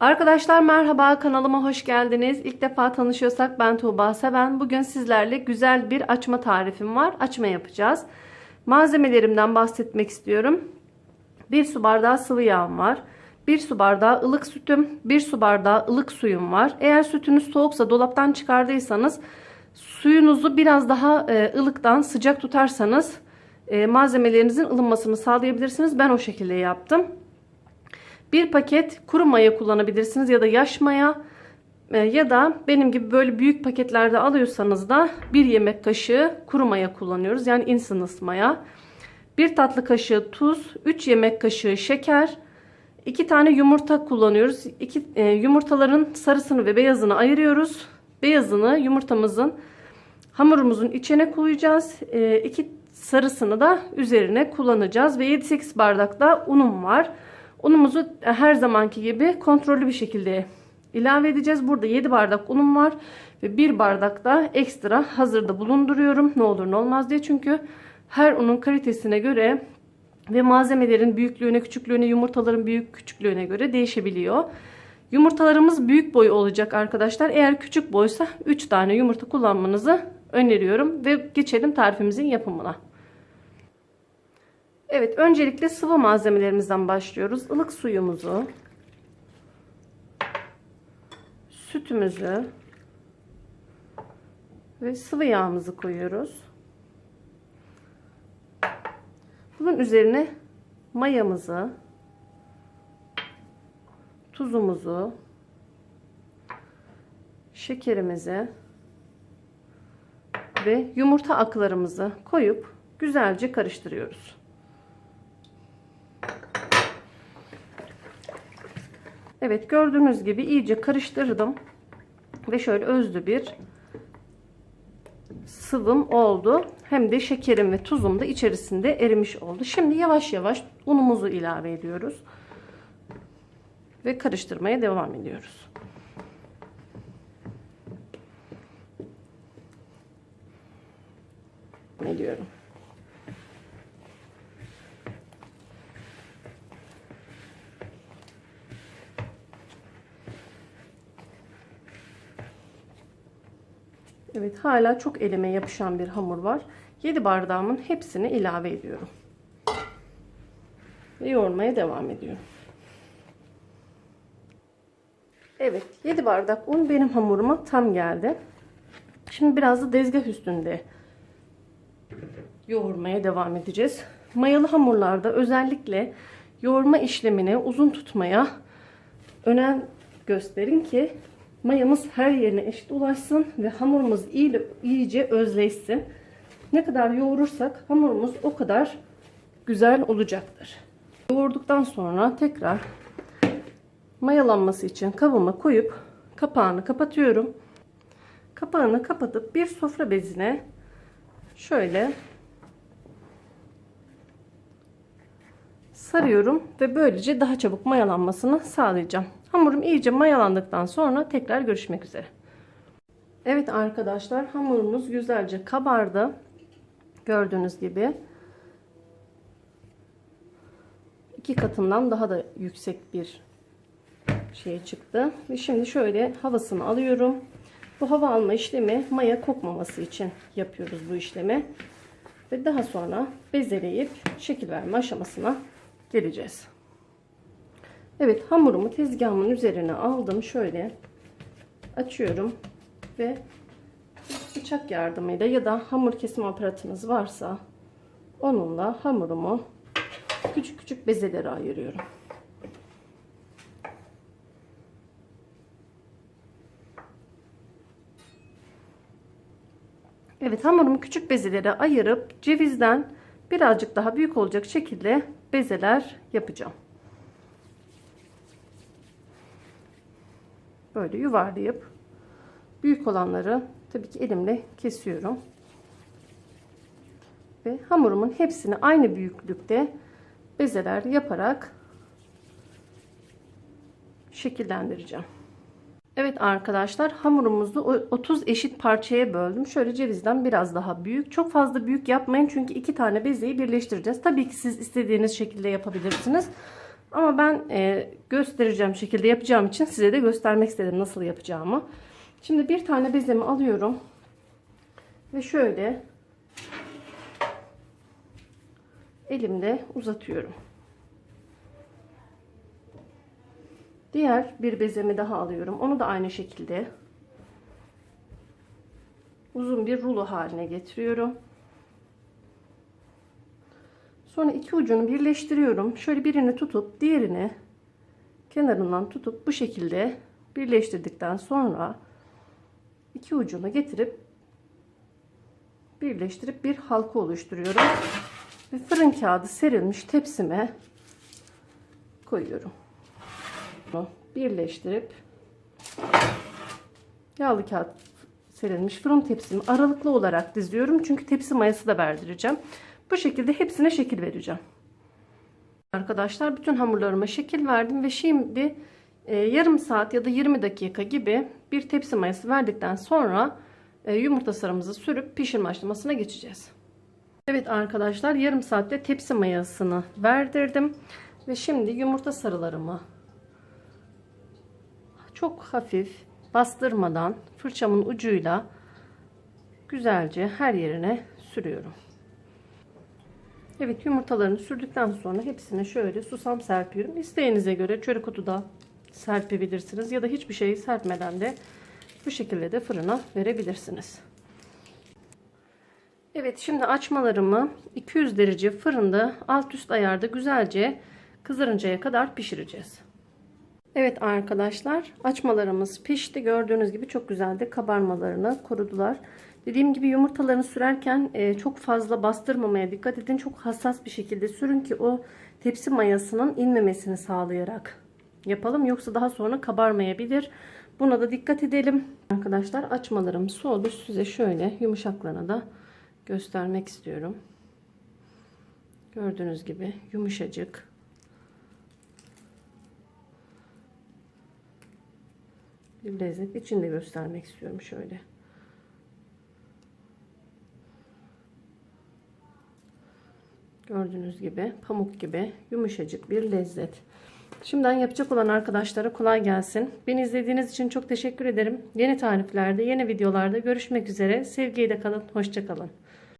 Arkadaşlar merhaba kanalıma hoş geldiniz. İlk defa tanışıyorsak ben Tuğba Seven. Bugün sizlerle güzel bir açma tarifim var. Açma yapacağız. Malzemelerimden bahsetmek istiyorum. 1 su bardağı sıvı yağım var. 1 su bardağı ılık sütüm, 1 su bardağı ılık suyum var. Eğer sütünüz soğuksa dolaptan çıkardıysanız suyunuzu biraz daha e, ılıktan sıcak tutarsanız e, malzemelerinizin ılınmasını sağlayabilirsiniz. Ben o şekilde yaptım. Bir paket kuru maya kullanabilirsiniz ya da yaş maya e, ya da benim gibi böyle büyük paketlerde alıyorsanız da bir yemek kaşığı kuru maya kullanıyoruz. Yani instant maya. Bir tatlı kaşığı tuz, 3 yemek kaşığı şeker, 2 tane yumurta kullanıyoruz. İki, e, yumurtaların sarısını ve beyazını ayırıyoruz. Beyazını yumurtamızın hamurumuzun içine koyacağız. 2 e, sarısını da üzerine kullanacağız ve 7-8 bardak da unum var. Unumuzu her zamanki gibi kontrollü bir şekilde ilave edeceğiz. Burada 7 bardak unum var ve 1 bardak da ekstra hazırda bulunduruyorum. Ne olur ne olmaz diye. Çünkü her unun kalitesine göre ve malzemelerin büyüklüğüne, küçüklüğüne, yumurtaların büyük küçüklüğüne göre değişebiliyor. Yumurtalarımız büyük boy olacak arkadaşlar. Eğer küçük boysa 3 tane yumurta kullanmanızı öneriyorum ve geçelim tarifimizin yapımına. Evet öncelikle sıvı malzemelerimizden başlıyoruz. Ilık suyumuzu, sütümüzü ve sıvı yağımızı koyuyoruz. Bunun üzerine mayamızı, tuzumuzu, şekerimizi ve yumurta aklarımızı koyup güzelce karıştırıyoruz. Evet gördüğünüz gibi iyice karıştırdım. Ve şöyle özlü bir sıvım oldu. Hem de şekerim ve tuzum da içerisinde erimiş oldu. Şimdi yavaş yavaş unumuzu ilave ediyoruz. Ve karıştırmaya devam ediyoruz. Ediyorum. Evet hala çok elime yapışan bir hamur var. 7 bardağımın hepsini ilave ediyorum. Ve yoğurmaya devam ediyorum. Evet 7 bardak un benim hamuruma tam geldi. Şimdi biraz da dezgah üstünde yoğurmaya devam edeceğiz. Mayalı hamurlarda özellikle yoğurma işlemini uzun tutmaya önem gösterin ki mayamız her yerine eşit ulaşsın ve hamurumuz iyi, iyice özleşsin. Ne kadar yoğurursak hamurumuz o kadar güzel olacaktır. Yoğurduktan sonra tekrar mayalanması için kabıma koyup kapağını kapatıyorum. Kapağını kapatıp bir sofra bezine şöyle sarıyorum ve böylece daha çabuk mayalanmasını sağlayacağım. Hamurum iyice mayalandıktan sonra tekrar görüşmek üzere. Evet arkadaşlar hamurumuz güzelce kabardı. Gördüğünüz gibi. iki katından daha da yüksek bir şey çıktı. Ve şimdi şöyle havasını alıyorum. Bu hava alma işlemi maya kokmaması için yapıyoruz bu işlemi. Ve daha sonra bezeleyip şekil verme aşamasına geleceğiz. Evet hamurumu tezgahımın üzerine aldım. Şöyle açıyorum ve bıçak yardımıyla ya da hamur kesim aparatınız varsa onunla hamurumu küçük küçük bezelere ayırıyorum. Evet hamurumu küçük bezelere ayırıp cevizden birazcık daha büyük olacak şekilde bezeler yapacağım. böyle yuvarlayıp büyük olanları tabii ki elimle kesiyorum. Ve hamurumun hepsini aynı büyüklükte bezeler yaparak şekillendireceğim. Evet arkadaşlar hamurumuzu 30 eşit parçaya böldüm. Şöyle cevizden biraz daha büyük. Çok fazla büyük yapmayın çünkü iki tane bezeyi birleştireceğiz. Tabii ki siz istediğiniz şekilde yapabilirsiniz. Ama ben e, göstereceğim şekilde yapacağım için size de göstermek istedim nasıl yapacağımı. Şimdi bir tane bezemi alıyorum. Ve şöyle elimde uzatıyorum. Diğer bir bezemi daha alıyorum. Onu da aynı şekilde uzun bir rulo haline getiriyorum. Sonra iki ucunu birleştiriyorum. Şöyle birini tutup diğerini kenarından tutup bu şekilde birleştirdikten sonra iki ucunu getirip birleştirip bir halka oluşturuyorum. Ve fırın kağıdı serilmiş tepsime koyuyorum. Birleştirip yağlı kağıt serilmiş fırın tepsimi aralıklı olarak diziyorum. Çünkü tepsi mayası da verdireceğim. Bu şekilde hepsine şekil vereceğim. Arkadaşlar bütün hamurlarıma şekil verdim ve şimdi e, yarım saat ya da 20 dakika gibi bir tepsi mayası verdikten sonra e, yumurta sarımızı sürüp pişirme aşamasına geçeceğiz. Evet arkadaşlar yarım saatte tepsi mayasını verdirdim ve şimdi yumurta sarılarımı çok hafif bastırmadan fırçamın ucuyla güzelce her yerine sürüyorum. Evet yumurtalarını sürdükten sonra hepsine şöyle susam serpiyorum. İsteğinize göre çörek otu da serpebilirsiniz ya da hiçbir şeyi serpmeden de bu şekilde de fırına verebilirsiniz. Evet şimdi açmalarımı 200 derece fırında alt üst ayarda güzelce kızarıncaya kadar pişireceğiz. Evet arkadaşlar açmalarımız pişti. Gördüğünüz gibi çok güzel de kabarmalarını korudular. Dediğim gibi yumurtalarını sürerken e, çok fazla bastırmamaya dikkat edin. Çok hassas bir şekilde sürün ki o tepsi mayasının inmemesini sağlayarak yapalım. Yoksa daha sonra kabarmayabilir. Buna da dikkat edelim. Arkadaşlar açmalarım soğudu. Size şöyle yumuşaklığını da göstermek istiyorum. Gördüğünüz gibi yumuşacık. Bir lezzet içinde göstermek istiyorum şöyle. Gördüğünüz gibi pamuk gibi yumuşacık bir lezzet. Şimdiden yapacak olan arkadaşlara kolay gelsin. Beni izlediğiniz için çok teşekkür ederim. Yeni tariflerde, yeni videolarda görüşmek üzere. Sevgiyle kalın, hoşçakalın.